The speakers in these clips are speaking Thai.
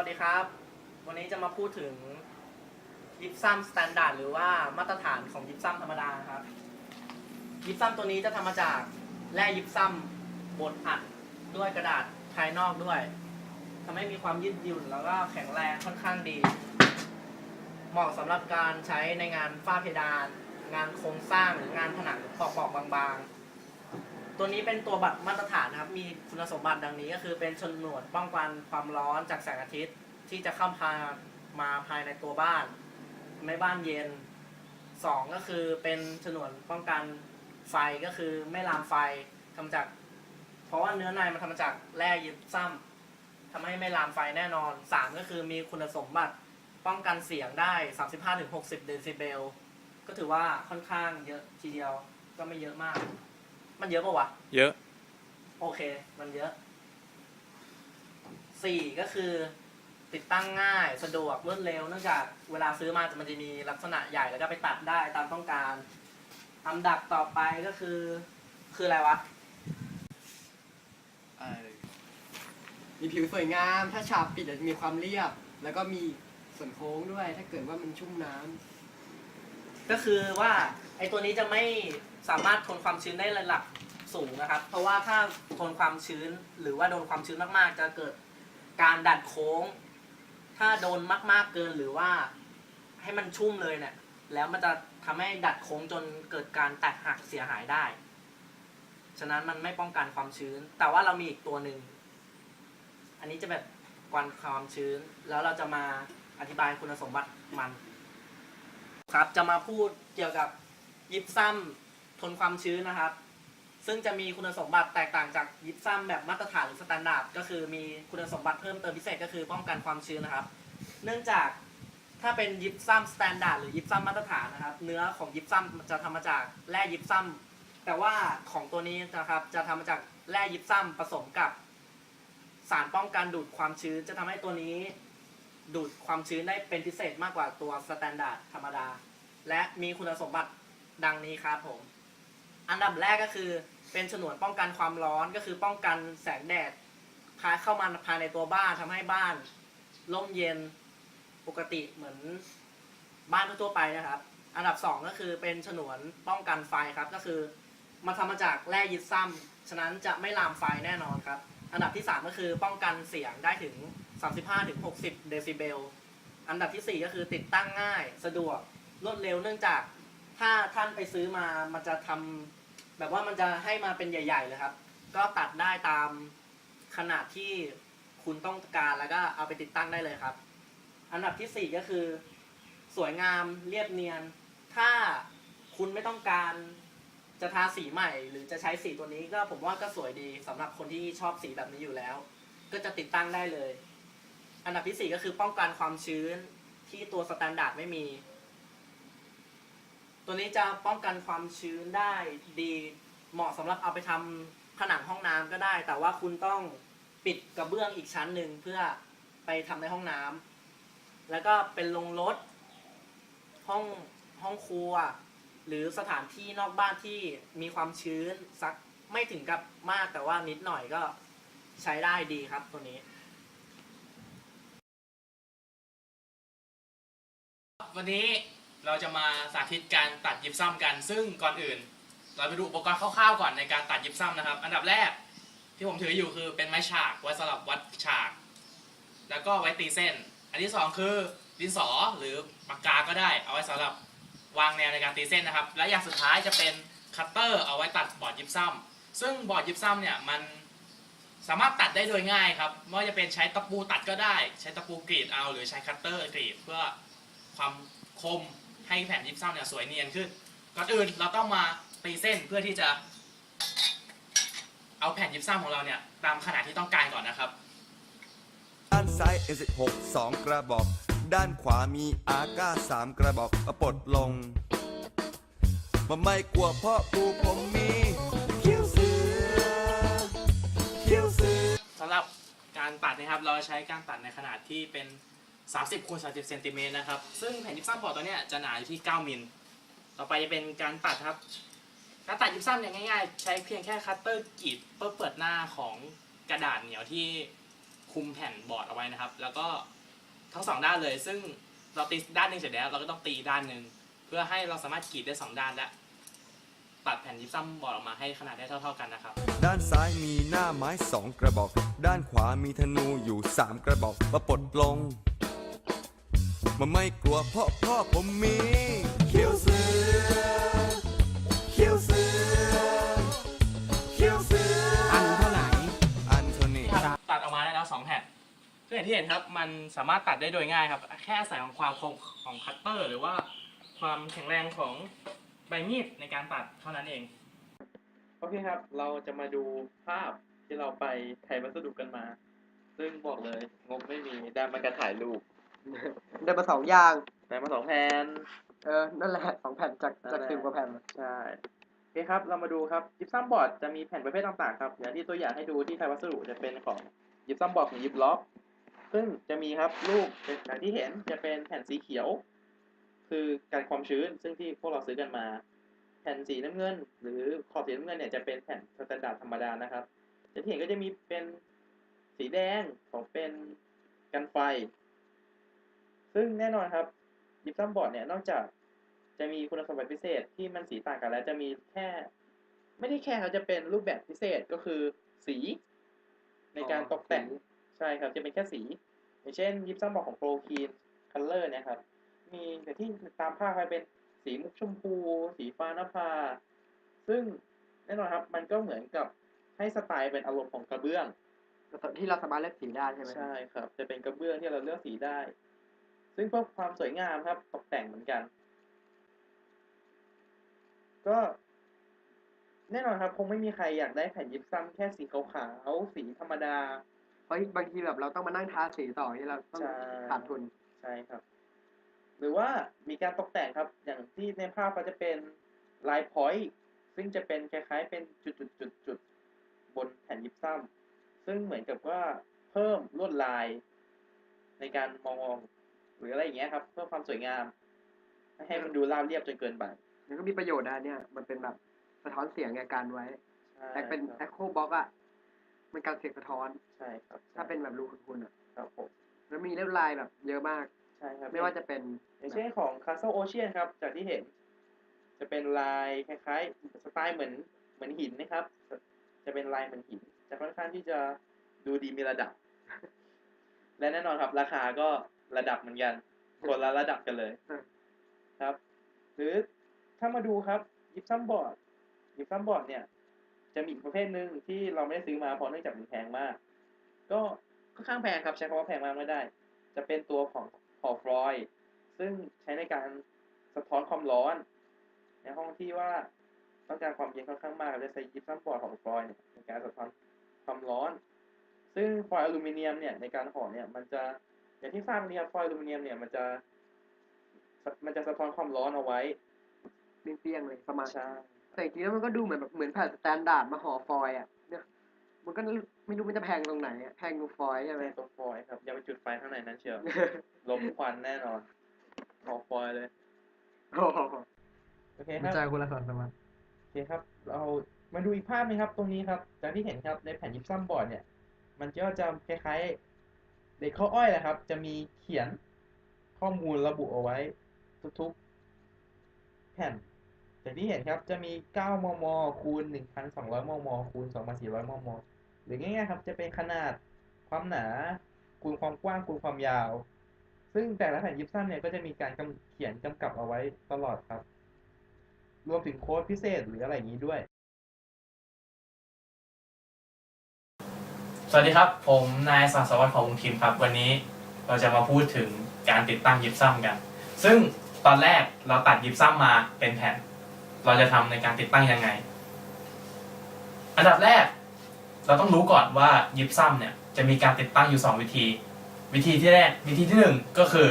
วัสดีครับ วันนี้จะมาพูดถึงยิปซัมสแตนดาร์ดหรือว่ามาตรฐานของยิปซัมธรรมดาครับ ยิปซัมตัวนี้จะทำมาจากแร่ยิปซัมบดอัดด้วยกระดาษภายนอกด้วยทำให้มีความยืดหยุ่นแล้วก็แข็งแรงค่อนข้างดี เหมาะสำหรับการใช้ในงานฝ้าเพดาน งานโครงสร้างหรืองานผนังปอกๆบางๆ ตัวนี้เป็นตัวบัตรมาตรฐานนะครับ มีคุณสมบัติดังนี้ก็คือเป็นชนวนป้องกันความร้อนจากแสงอาทิตย์ ที่จะเข้าพามาภายในตัวบ้านทำให้บ้านเย็นสองก็คือเป็นฉนวนป้องกันไฟก็คือไม่ลามไฟทำจาก เพราะว่าเนื้อในมันทำมาจากแร่ยิปซัมทำให้ไม่ลามไฟแน่นอนสามก็คือมีคุณสมบัติป้องกันเสียงได้ 35-60 เดซิเบล ก็ถือว่าค่อนข้างเยอะทีเดียวก็ไม่เยอะมาก มันเยอะปะวะ เยอะ โอเค มันเยอะ สี่ก็คือ ติดตั้งง่าย สะดวกรวดเร็ว เนื่องจากเวลาซื้อมามันจะมีลักษณะใหญ่แล้วก็ไปตัดได้ตามต้องการอันดับต่อไปก็คือ คืออะไรวะ เอ่อมีผิวสวยงาม ถ้าฉาบปิดอาจจะมีความเรียบ แล้วก็มีส่วนโค้งด้วย ถ้าเกิดว่ามันชุ่มน้ำก็คือว่า ไอตัวนี้จะไม่ สามารถทนความชื้นได้ระดับสูงนะครับ เพราะว่าถ้าทนความชื้นหรือว่าโดนความชื้นมากๆ จะเกิดการดัดโค้ง ถ้าโดนมากๆเกินหรือว่าให้มันชุ่มเลยเนี่ยแล้วมันจะทำให้ดัดโค้งจนเกิดการแตกหักเสียหายได้ ฉะนั้นมันไม่ป้องกันความชื้น แต่ว่าเรามีอีกตัวหนึ่ง อันนี้จะแบบกันความชื้น แล้วเราจะมาอธิบายคุณสมบัติมัน ครับ จะมาพูดเกี่ยวกับยิปซัม ทนความชื้นนะครับ ซึ่งจะมีคุณสมบัติแตกต่างจากยิปซัมแบบมาตรฐานหรือสแตนดาร์ดก็คือมีคุณสมบัติเพิ่มเติมพิเศษก็คือป้องกันความชื้นนะครับ เนื่องจากถ้าเป็นยิปซัมสแตนดาร์ดหรือยิปซัมมาตรฐานนะครับ เนื้อของยิปซัมจะทำมาจากแร่ยิปซัมแต่ว่าของตัวนี้นะครับจะทำมาจากแร่ยิปซัมผสมกับ สารป้องกันดูดความชื้น จะทำให้ตัวนี้ ดูดความชื้นได้เป็นพิเศษมากกว่าตัวสแตนดาร์ดธรรมดา และมีคุณสมบัติดังนี้ครับผม อันดับแรกก็คือเป็นฉนวนป้องกันความร้อนก็คือป้องกันแสงแดดพาเข้ามาภายในตัวบ้านทำให้บ้านร่มเย็นปกติเหมือนบ้านทั่วไปนะครับ อันดับสองก็คือเป็นฉนวนป้องกันไฟครับก็คือมันทำมาจากแร่ยิปซัมฉะนั้นจะไม่ลามไฟแน่นอนครับ อันดับที่สามก็คือป้องกันเสียงได้ถึง 35-60 เดซิเบล อันดับที่ 4 ก็คือติดตั้งง่ายสะดวกรวดเร็วเนื่องจากถ้าท่านไปซื้อมามันจะทำ แบบว่ามันจะให้มาเป็นใหญ่ ๆ เลยครับ ก็ตัดได้ตามขนาดที่คุณต้องการแล้วก็เอาไปติดตั้งได้เลยครับ อันดับทีสี่4ก็คือ สวยงามเรียบเนียน ถ้าคุณไม่ต้องการจะทาสีใหม่ หรือจะใช้สีตัวนี้ก็ผมว่าก็สวยดีสำหรับคนที่ชอบสีแบบนี้อยู่แล้ว ก็จะติดตั้งได้เลย อันดับที่สี่ก็คือป้องกันความชื้นที่ตัวสแตนดาร์ดไม่มี ตัวนี้จะป้องกันความชื้นได้ดีเหมาะสำหรับเอาไปทำผนังห้องน้ำก็ได้ แต่ว่าคุณต้องปิดกระเบื้องอีกชั้นหนึ่งเพื่อไปทำในห้องน้ำแล้วก็เป็นลงรถ ห้องห้องครัว หรือสถานที่นอกบ้านที่มีความชื้นสักไม่ถึงกับมากแต่ว่านิดหน่อยก็ใช้ได้ดีครับตัวนี้ วันนี้ เราจะมาสาธิตการตัดยิปซัมกัน ซึ่งก่อนอื่น เราไปดูอุปกรณ์คร่าวๆก่อนในการตัดยิปซัมนะครับ อันดับแรกที่ผมถืออยู่คือเป็นไม้ฉากไว้สำหรับวัดฉาก แล้วก็ไว้ตีเส้น อันที่สองคือดินสอหรือปากกาก็ได้ เอาไว้สำหรับวางแนวในการตีเส้นนะครับ และอย่างสุดท้ายจะเป็นคัตเตอร์เอาไว้ตัดบอร์ดยิปซัมซึ่งบอร์ดยิปซัมเนี่ยมันสามารถตัดได้โดยง่ายครับไม่ว่าจะเป็นใช้ตะปูตัดก็ได้ ใช้ตะปูกรีดเอา หรือใช้คัตเตอร์กรีดเพื่อความคม ให้แผ่นยิปซัมเนี่ยสวยเนียนขึ้น ก่อนอื่นเราต้องมาตีเส้นเพื่อที่จะ เอาแผ่นยิปซัมของเราเนี่ยตามขนาดที่ต้องการก่อนนะครับ ด้านซ้าย M16 2 กระบอก ด้านขวามีอาก้า3กระบอกเอาปลดลงมาไม่กลัวเพราะกูผมมีเขี้ยวเสือเขี้ยวเสือสำหรับการตัดนะครับ เราใช้การตัดในขนาดที่เป็น 30คูณ30เซนติเมตรนะครับ ซึ่งแผ่นยิปซัมบอร์ดตัวเนี้ยจะหนาอยู่ที่ 9มิล ต่อไปจะเป็นการตัดครับ การตัดยิปซัมเนี่ยง่ายๆ ใช้เพียงแค่คัตเตอร์กรีดเพื่อเปิดหน้าของกระดาษเหนียวที่คุมแผ่นบอร์ดเอาไว้นะครับ แล้วก็ทั้งสองด้านเลย ซึ่งเราตีด้านหนึ่งเสร็จแล้ว เราก็ต้องตีด้านหนึ่งเพื่อให้เราสามารถกรีดได้สองด้านและตัดแผ่นยิปซัมบอร์ดออกมาให้ขนาดได้เท่า ๆกันนะครับ ด้านซ้ายมีหน้าไม้สองกระบอก ด้านขวามีธนูอยู่สามกระบอกมาปลดลง มันไม่กลัวเพราะพ่อผมมีเขียวเสือเขียวเสือเขียวเสืออันเท่าไหร่อันโทนีตัดออกมาได้แล้วสองแผ่นซึ่งอย่างที่เห็นครับมันสามารถตัดได้โดยง่ายครับ แค่อาศัยของความคมของคัตเตอร์ หรือว่าความแข็งแรงของใบมีดในการตัดเท่านั้นเอง โอเคครับ เราจะมาดูภาพที่เราไปไทยวัสดุกันมา ซึ่งบอกเลยงบไม่มีได้มากระถ่ายรูป ได้มาสองอย่างได้มาสองแผ่น เออ นั่นแหละสองแผ่นจากนั่นจากแหละ สิบกว่าแผ่นใช่โอเคครับ เรามาดูครับยิปซัมบอร์ดจะมีแผ่นประเภทต่างๆครับ อย่างที่ตัวอย่างให้ดูที่ไทยวัสดุจะเป็นของยิปซัมบอร์ดของยิปล็อกซึ่งจะมีครับรูปเป็นอย่างที่เห็นจะเป็นแผ่นสีเขียว คือการความชื้นซึ่งที่พวกเราซื้อกันมา แผ่นสีน้ำเงิน หรือขอบสีน้ำเงินเนี่ยจะเป็นแผ่นสแตนดาร์ดธรรมดานะครับอย่างที่เห็นก็จะมีเป็นสีแดงของเป็นกันไฟ ซึ่งแน่นอนครับยิปซัมบอร์ดเนี่ยนอกจากจะมีคุณสมบัติพิเศษที่มันสีต่างกันแล้วจะมีแค่ ไม่ได้แค่เขาจะเป็นรูปแบบพิเศษก็คือสี ในการตกแต่งใช่ครับจะเป็นแค่สี อย่างเช่นยิปซัมบอกของโปรคีนคัลเลอร์เนี่ยครับ มีแต่ที่ตามภาพไปเป็นสีมุกชมพู สีฟ้านภา ซึ่งแน่นอนครับมันก็เหมือนกับให้สไตล์เป็นอารมณ์ของกระเบื้องที่เราสามารถเลือกสีได้ใช่ไหมใช่ครับ จะเป็นกระเบื้องที่เราเลือกสีได้ ซึ่งเพื่อความสวยงามครับตกแต่งเหมือนกัน ก็ แน่นอนครับ คงไม่มีใครอยากได้แผ่นยิปซัมแค่สีขาวๆสีธรรมดา เพราะบางทีแบบเราต้องมานั่งทาสีต่อที่เราต้องใช่ ขาดทุน ใช่ครับ หรือว่ามีการตกแต่งครับ อย่างที่ในภาพก็จะเป็นลายพอยต์ซึ่งจะเป็นคล้ายๆเป็นจุดๆๆๆบนแผ่นยิปซัมซึ่งเหมือนกับว่าเพิ่มลวดลายในการมอง หรืออะไรอย่างเงี้ยครับ เพื่อความสวยงาม ไม่ให้มันดูราบเรียบจนเกินไปมันก็มีประโยชน์นะเนี่ยมันเป็นแบบสะท้อนเสียงไงการไว้ใช่แต่เป็นคแอรับคโคบ็อกอะมันการเสียงสะท้อนใช่ครับ ถ้าเป็นแบบรูคุณๆอะครับผมแล้วมีเล่มลายแบบเยอะมากใช่ครับไม่ว่าจะเป็นอย่างเช่นของ Castle Ocean ครับ จากที่เห็น จะเป็นลายคล้ายๆ สไตล์เหมือนเหมือนหินนะครับ จะเป็นลายเหมือนหิน จะค่อนข้างที่จะดูดีมีระดับ และแน่นอนครับ ราคาก็ ระดับเหมือนกันคนละระดับกันเลยอืมครับ หรือถ้ามาดูครับยิปซัมบอร์ดยิปซัมบอร์ดเนี่ย จะมีอีกประเภทหนึ่งที่เราไม่ได้ซื้อมาเพราะเนื่องจากมันแพงมาก ก็ค่อนข้างแพงครับใช้คำว่าแพงมากไม่ได้ จะเป็นตัวของหอฟรอยด์ซึ่งใช้ในการสะท้อนความร้อน ในห้องที่ว่าต้องการความเย็นค่อนข้างมากจะใช้ยิปซัมบอร์ดของฟรอยด์เนี่ยในการสะท้อนความร้อน ซึ่งฟอยล์อลูมิเนียมเนี่ยในการห่อเนี่ยมันจะ อย่างที่ทราบนี่ครับฟอยล์อลูมิเนียมเนี่ยมันจะมันจะสะท้อนความร้อนเอาไว้เปรี้ยงๆเลยประมาณใช่แต่จริงๆแล้วมันก็ดูเหมือนแบบเหมือนแผ่นสแตนดาร์ดมาห่อฟอยล์อะเนี่ยมันก็ไม่รู้มันจะแพงตรงไหนอะแพงกว่าฟอยล์ใช่ไหมในตัวฟอยล์ครับอย่าไปจุดไฟข้างในนั้นเชียวลมควันแน่นอนห่อฟอยล์เลยโอ้โหโอเคคมันรับใจคนละสอนสมาโอเคครับ เรามาดูอีกภาพหนึงครับ ตรงนี้ครับจากที่เห็นครับในแผ่นยิปซัมบอร์ดเนี่ย มันก็จะคล้ายๆ เด็กข้าวอ้อยแหละครับ จะมีเขียนข้อมูลระบุเอาไว้ทุกๆ แผ่นจากที่เห็นครับจะมี 9 มม คูณ 1,200 มม คูณ 2,400 มม หรือง่ายๆครับจะเป็นขนาดความหนา คูณความกว้างคูณความยาว ซึ่งแต่ละแผ่นยิปซัมเนี่ยก็จะมีการเขียนกำกับเอาไว้ตลอดครับ รวมถึงโค้ดพิเศษหรืออะไรอย่างนี้ด้วย สวัสดีครับ ผมนายสาสวัสดิ์ของวงทีมครับ วันนี้เราจะมาพูดถึงการติดตั้งยิปซัมกัน ซึ่งตอนแรกเราตัดยิปซัมมาเป็นแผ่น เราจะทำในการติดตั้งยังไง อันดับแรก เราต้องรู้ก่อนว่ายิปซัมเนี่ยจะมีการติดตั้งอยู่ 2 วิธี วิธีที่แรกวิธีที่หนึ่งก็คือ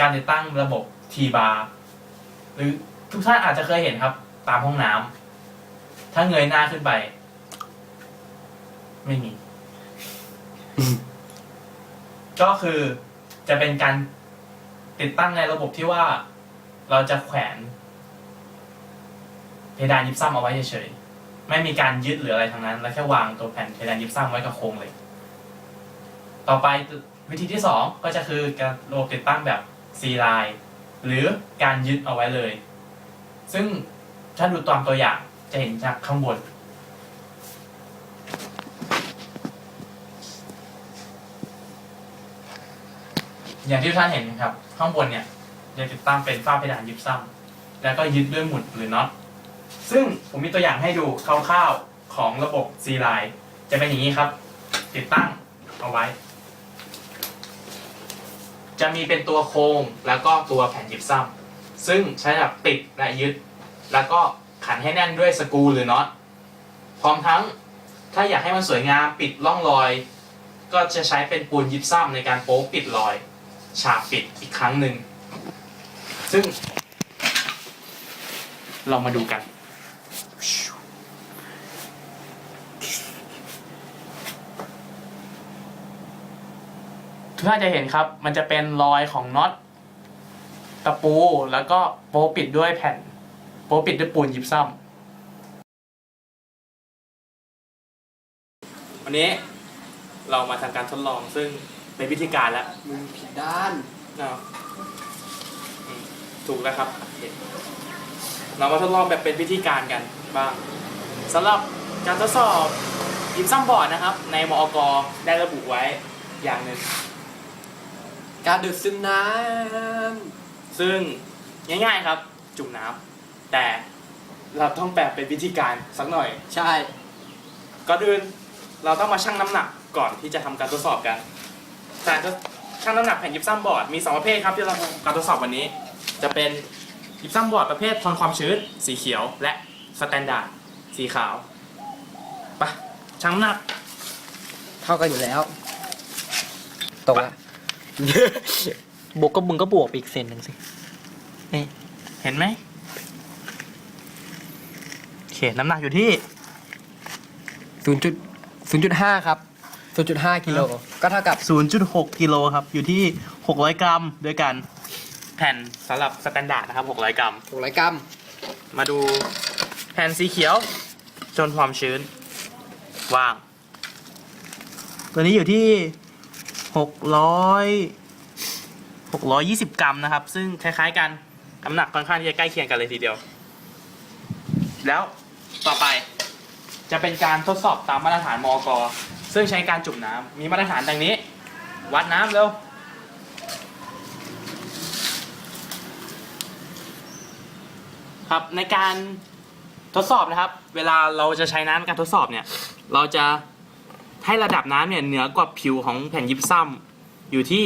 การติดตั้งระบบ T bar หรือทุกท่านอาจจะเคยเห็นครับ ตามห้องน้ำถ้าเงยหน้าขึ้นไป ไม่มี ก็คือจะเป็นการติดตั้งในระบบที่ว่าเราจะแขวนเพดานยิปซัมเอาไว้เฉยๆ ไม่มีการยึดหรืออะไรทั้งนั้น แล้วแค่วางตัวแผ่นเพดานยิปซัมไว้กับโครงเหล็ก ต่อไปวิธีที่ 2 ก็จะคือการระบบติดตั้งแบบ C line หรือการยึดเอาไว้เลย ซึ่งถ้าดูตามตัวอย่างจะเห็นจากข้างบน อย่างที่ทุกท่านเห็นนะครับ ข้างบนเนี่ยจะติดตั้งเป็นฝ้าเพดานยิบซ้ำแล้วก็ยึดด้วยหมุดหรือน็อตซึ่งผมมีตัวอย่างให้ดูคร่าวๆของระบบ C line จะเป็นอย่างนี้ครับ ติดตั้งเอาไว้ จะมีเป็นตัวโครงแล้วก็ตัวแผ่นยิบซ้ำซึ่งใช้แบบติดและยึด แล้วก็ขันให้แน่นด้วยสกรูหรือน็อตพร้อมทั้งถ้าอยากให้มันสวยงามปิดร่องรอย ก็จะใช้เป็นปูนยิบซ้ำในการโป๊ปิดรอย ฉาบปิดอีกครั้งหนึ่ง ซึ่ง เรามาดูกัน ทุกท่านจะเห็นครับ มันจะเป็นรอยของน็อตตะปูแล้วก็โป๊ปิดด้วยแผ่น โป๊ปิดด้วยปูนยิบซ้ำวันนี้เรามาทำการทดลองซึ่ง เป็นวิธีการแล้วมึงผิดด้านอ้าวอืมถูกแล้วครับโอเคเรามาทดลองแบบเป็นวิธีการกันบ้างสำหรับการทดสอบยิมซัมบอร์ดนะครับ ในมอกได้ระบุไว้อย่างหนึ่ง การดูดซึมน้ซึ่งง่ายๆครับ จุ่มน้ำแต่เราต้องแปลเป็นวิธีการสักหน่อยำใช่ ก่อนอื่นเราต้องมาชั่งน้ำหนักก่อนที่จะทำการทดสอบกัน การทดชั่งน้ำหนักแผ่นยิปซัมบอร์ดมีสองประเภทครับที่เราทำการทดสอบวันนี้ จะเป็นยิปซัมบอร์ดประเภททนความชื้น สีเขียวและสแตนดาร์ดสีขาวไปชั่งน้ำหนัก เท่ากันอยู่แล้วตรงละ บวกก็มึงก็บวกไปอีกเซนหนึ่งสิเห็นไหมโอเคน้ำหนักอยู่ที่ ศูนย์จุดศูนย์จุดห้าครับ ศูนย์จุดห้ากิโลก็เท่ากับ 0.6กิโลครับ อยู่ที่ 600 กรัมด้วยกัน แผ่นสำหรับสแตนดาร์ดนะครับ 600 กรัมหกร้อยกรัม มาดูแผ่นสีเขียว จนความชื้น ว่าง ตัวนี้อยู่ที่ 600 620 กรัมนะครับ ซึ่งคล้ายๆกันน้ำหนักค่อนข้างที่จะใกล้เคียงกันเลยทีเดียว แล้วต่อไปจะเป็นการทดสอบตามมาตรฐานมอก ซึ่งใช้การจุ่มน้ำมีมาตรฐานดังนี้ วัดน้ำเร็วครับในการทดสอบนะครับ เวลาเราจะใช้น้ำในการทดสอบเนี่ย เราจะให้ระดับน้ำเนี่ยเหนือกว่าผิวของแผ่นยิปซัมอยู่ที่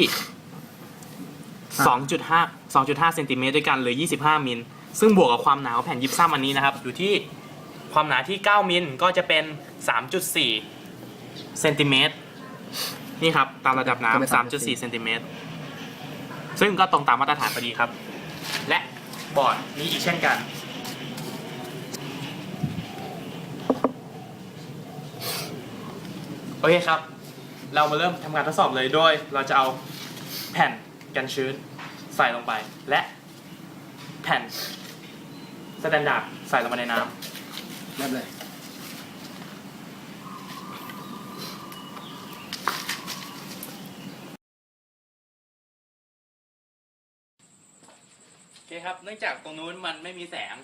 2.5 2.5เซนติเมตรด้วยกันหรือ 25 มิล ซึ่งบวกกับความหนาของแผ่นยิปซัมอันนี้นะครับ อยู่ที่ความหนาที่ 9 มิลก็จะเป็น 3.4 เซนติเมตรนี่ครับ ตามระดับน้ำ3.4 เซนติเมตรซึ่งก็ตรงตามมาตรฐานพอดีครับ และบอร์ดนี้อีกเช่นกัน โอเคครับ เรามาเริ่มทำการทดสอบเลยโดยเราจะเอาแผ่นกันชื้นใส่ลงไป และแผ่นสแตนดาร์ดใส่ลงไปในน้ำ เริ่มเลย เคครับ เนื่องจากตรงนู้นมันไม่มีแสง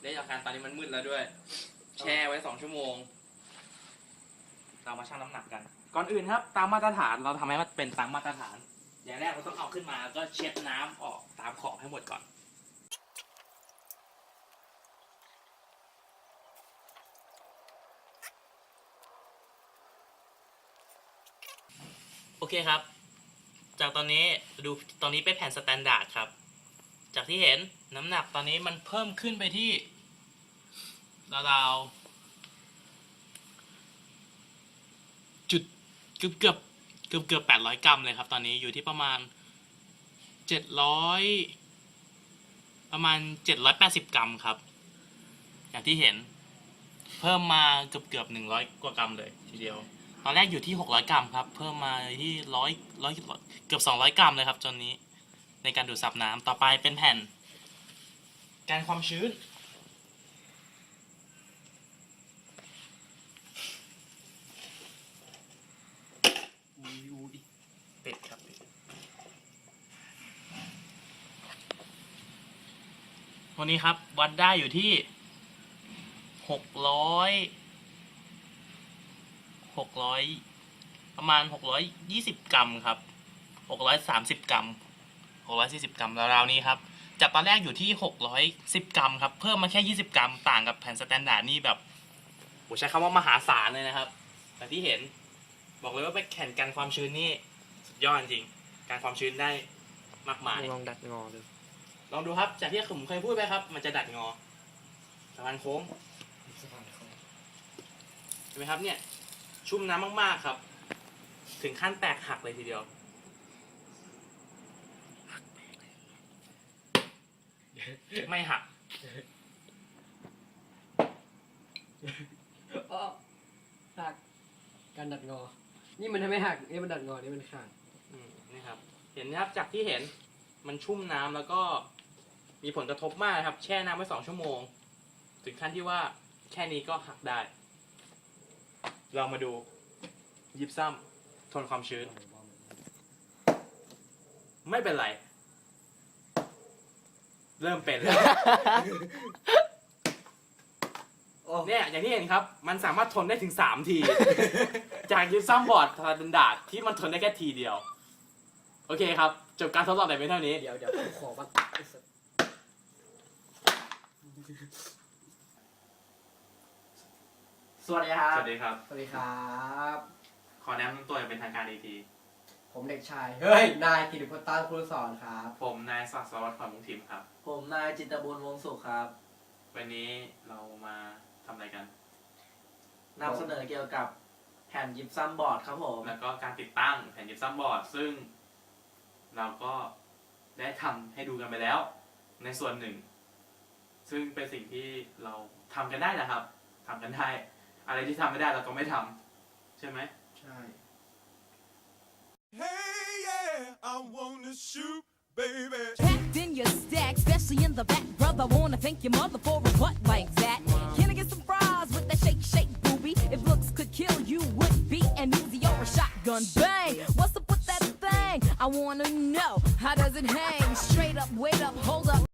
และจากการตอนนี้มันมืดแล้วด้วย แช่ไว้สองชั่วโมง เรามาชั่งน้ำหนักกัน ก่อนอื่นครับ ตามมาตรฐานเราทำให้มันเป็นตามมาตรฐาน อย่างแรกเราต้องเอาขึ้นมาก็เช็ดน้ำออกตามขอบให้หมดก่อน โอเคครับ จากตอนนี้ดูตอนนี้เป็นแผ่นสแตนดาร์ดครับ จากที่เห็นน้ำหนักตอนนี้มันเพิ่มขึ้นไปที่ราวๆจุดเกือบเกือบเกือบเกือบแปดร้อยกรัมเลยครับ ตอนนี้อยู่ที่ประมาณเจ็ดร้อยประมาณเจ็ดร้อยแปดสิบกรัมครับ อย่างที่เห็น เพิ่มมาเกือบเกือบหนึ่งร้อยกว่ากรัมเลยทีเดียว ตอนแรกอยู่ที่หกร้อยกรัมครับ เพิ่มมาที่ร้อยร้อยเกือบสองร้อยกรัมเลยครับจนนี้ ในการดูดซับน้ำต่อไปเป็นแผ่น การความชื้น ติดครับวันนี้ครับวัดได้อยู่ที่หกร้อยหกร้อยประมาณหกร้อยยี่สิบกรัมครับหกร้อยสามสิบกรัม หกร้อยสี่สิบกรัมราวๆนี้ครับ จากตอนแรกอยู่ที่หกร้อยสิบกรัมครับ เพิ่มมาแค่ยี่สิบกรัม ต่างกับแผ่นสแตนดาร์ดนี่แบบโหใช้คำว่ามหาศาลเลยนะครับแต่ที่เห็นบอกเลยว่าไปแข่งกันความชื้นนี่สุดยอดจริง การความชื้นได้มากมายลองดัดงอดูลองดูครับ จากที่ผมเคยพูดไปครับ มันจะดัดงอสะพานโค้งเห็นไหมครับเนี่ย ชุ่มน้ำมากๆครับ ถึงขั้นแตกหักเลยทีเดียว ไม่หักอ้อหักการดัดงอ นี่มันทำไม่หักนี่มันดัดงอ นี่มันขาดอืมนี่ครับ เห็นนะครับจากที่เห็นมันชุ่มน้ำแล้วก็มีผลกระทบมากนะครับ แช่น้ำไว้สองชั่วโมง ถึงขั้นที่ว่าแค่นี้ก็หักได้ เรามาดูยิบซ้ำทนความชื้น ไม่เป็นไร เริ่มเป็นแล้วเนี่ยอย่างที่เห็นครับ มันสามารถทนได้ถึงสามที จากยิปซัมบอร์ดสแตนดาร์ดที่มันทนได้แค่ทีเดียว โอเคครับ จบการทดสอบแต่เพียงเท่านี้ เดี๋ยวเดี๋ยวกูขอมาสวัสดีครับ สวัสดีครับ สวัสดีครับ ขอแนะนำตัวอย่างเป็นทางการอีกที ผมเด็กชาย เฮ้ย นายกิติพจน์ตั้งครูสอนครับ ผมนายศักดิ์สวัสดิ์ขวัญมุงทิมครับ ผมนายจิตรบุญวงสุขครับ วันนี้เรามาทำอะไรกัน นำเสนอเกี่ยวกับแผ่นยิปซัมบอร์ดครับผม แล้วก็การติดตั้งแผ่นยิปซัมบอร์ด ซึ่งเราก็ได้ทำให้ดูกันไปแล้ว ในส่วนหนึ่ง ซึ่งเป็นสิ่งที่เราทำกันได้นะครับทำกันได้ อะไรที่ทำไม่ได้เราก็ไม่ทำใช่ไหม ใช่ I wanna shoot baby Packed in your stack, especially in the back, brother. I Wanna thank your mother for a butt like that. Can I get some fries with that shake, shake, booby? If looks could kill you, would be an easy or a shotgun bang. What's up with that thing? I wanna know. How does it hang? Straight up, wait up, hold up.